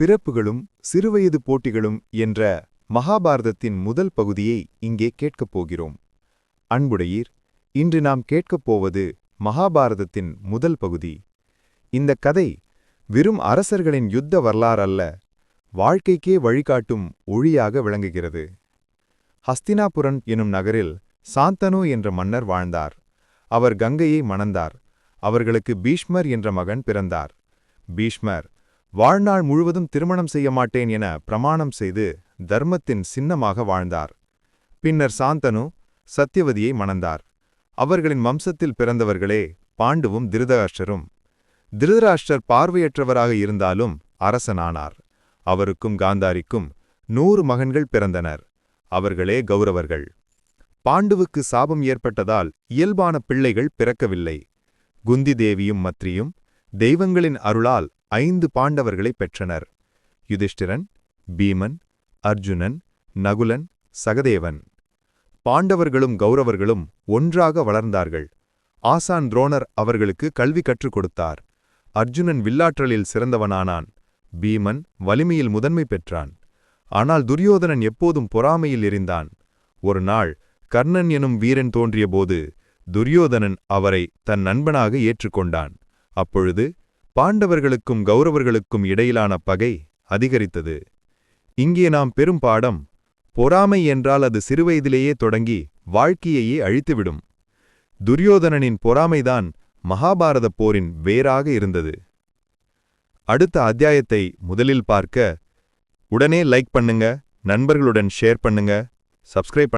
பிறப்புகளும் சிறுவயது போட்டிகளும் என்ற மகாபாரதத்தின் முதல் பகுதியை இங்கே கேட்கப் போகிறோம். அன்புடையீர் இன்று நாம் கேட்கப் போவது மகாபாரதத்தின் முதல் பகுதி. இந்த கதை வெறும் அரசர்களின் யுத்த வரலாறல்ல வாழ்க்கைக்கே வழிகாட்டும் ஒழியாக விளங்குகிறது. ஹஸ்தினாபுரன் எனும் நகரில் சாந்தனு என்ற மன்னர் வாழ்ந்தார். அவர் கங்கையை மணந்தார். அவர்களுக்கு பீஷ்மர் என்ற மகன் பிறந்தார். பீஷ்மர் வாழ்நாள் முழுவதும் திருமணம் செய்ய மாட்டேன் என பிரமாணம் செய்து தர்மத்தின் சின்னமாக வாழ்ந்தார். பின்னர் சாந்தனு சத்தியவதியை மணந்தார். அவர்களின் வம்சத்தில் பிறந்தவர்களே பாண்டுவும் திருதராஷ்டரும். திருதராஷ்டர் பார்வையற்றவராக இருந்தாலும் அரசனானார். அவருக்கும் காந்தாரிக்கும் நூறு மகன்கள் பிறந்தனர். அவர்களே கௌரவர்கள். பாண்டுவுக்கு சாபம் ஏற்பட்டதால் இயல்பான பிள்ளைகள் பிறக்கவில்லை. குந்தி தேவியும் மத்ரியும் தெய்வங்களின் அருளால் ஐந்து பாண்டவர்களை பெற்றனர். யுதிஷ்டிரன் பீமன் அர்ஜுனன் நகுலன் சகதேவன். பாண்டவர்களும் கௌரவர்களும் ஒன்றாக வளர்ந்தார்கள். ஆசான் துரோணர் அவர்களுக்கு கல்வி கற்றுக் கொடுத்தார். அர்ஜுனன் வில்லாற்றலில் சிறந்தவனானான். பீமன் வலிமையில் முதன்மை பெற்றான். ஆனால் துரியோதனன் எப்போதும் பொறாமையில் இருந்தான் ஒரு நாள் கர்ணன் எனும் வீரன் தோன்றியபோது துரியோதனன் அவரை தன் நண்பனாக ஏற்றுக்கொண்டான். அப்பொழுது பாண்டவர்களுக்கும் கௌரவர்களுக்கும் இடையிலான பகை அதிகரித்தது. இங்கே நாம் பெரும் பாடம் பொறாமை என்றால் அது சிறுவயதிலேயே தொடங்கி வாழ்க்கையையே அழித்துவிடும். துரியோதனனின் பொறாமைதான் மகாபாரதப் போரின் வேறாக இருந்தது. அடுத்த அத்தியாயத்தை முதலில் பார்க்க உடனே லைக் பண்ணுங்க நண்பர்களுடன் ஷேர் பண்ணுங்க சப்ஸ்கிரைப்